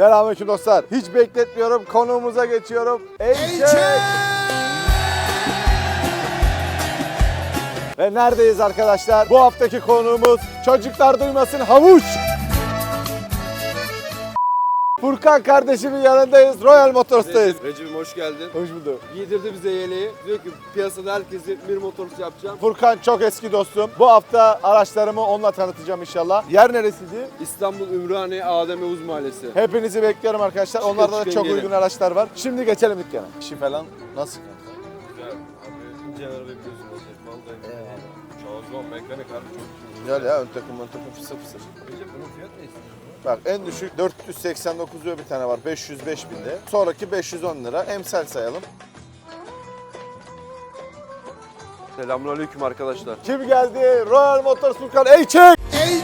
Selamünaleyküm dostlar. Hiç bekletmiyorum. Konuğumuza geçiyorum. Eyçek. Ve neredeyiz arkadaşlar? Bu haftaki konuğumuz çocuklar duymasın havuç. Furkan kardeşimin yanındayız. Royal Motors'tayız. Recep'im hoş geldin. Hoş bulduk. Giydirdi bize yeleği. Diyor ki piyasada herkesi bir motorcu yapacağım. Furkan çok eski dostum. Bu hafta araçlarımı onunla tanıtacağım inşallah. Yer neresiydi? İstanbul Ümraniye Adem Yavuz Mahallesi. Hepinizi bekliyorum arkadaşlar. Onlarda da çıkın çok gelin. uygun araçlar var. Şimdi geçelim dükkana. İşi falan nasıl Şanzıman mekanik abi çok iyi. Güzel ya ön takım ön takım fısır fısır. Recep bunun fiyatı ne istiyorsun? Bak en düşük 489 lira bir tane var 505 binde. Sonraki 510 lira. Emsal sayalım. Selamünaleyküm arkadaşlar. Kim geldi? Royal Motors Furkan Eyçek. Bugün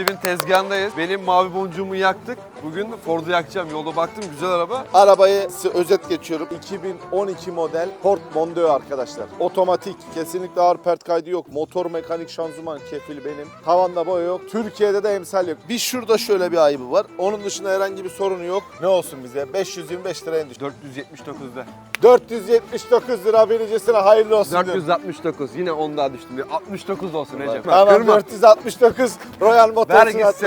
Recep'in tezgahındayız. Benim mavi boncuğumu yaktık. Bugün Ford'u yakacağım. Yolda baktım güzel araba. Arabayı size özet geçiyorum. 2012 model Ford Mondeo arkadaşlar. Otomatik, kesinlikle ağır pert kaydı yok. Motor mekanik şanzıman kefil benim. Tavanda boya yok. Türkiye'de de emsal yok. Bir şurada şöyle bir ayıbı var. Onun dışında herhangi bir sorunu yok. Ne olsun bize? 525 liraya düştü. 479'da. 479 lira birincisine hayırlı olsun. diyorum. 469. Yine 10 daha düştüm. Bir 69 olsun Recep. Tamam Kırma. 469 Royal Ver gitsin.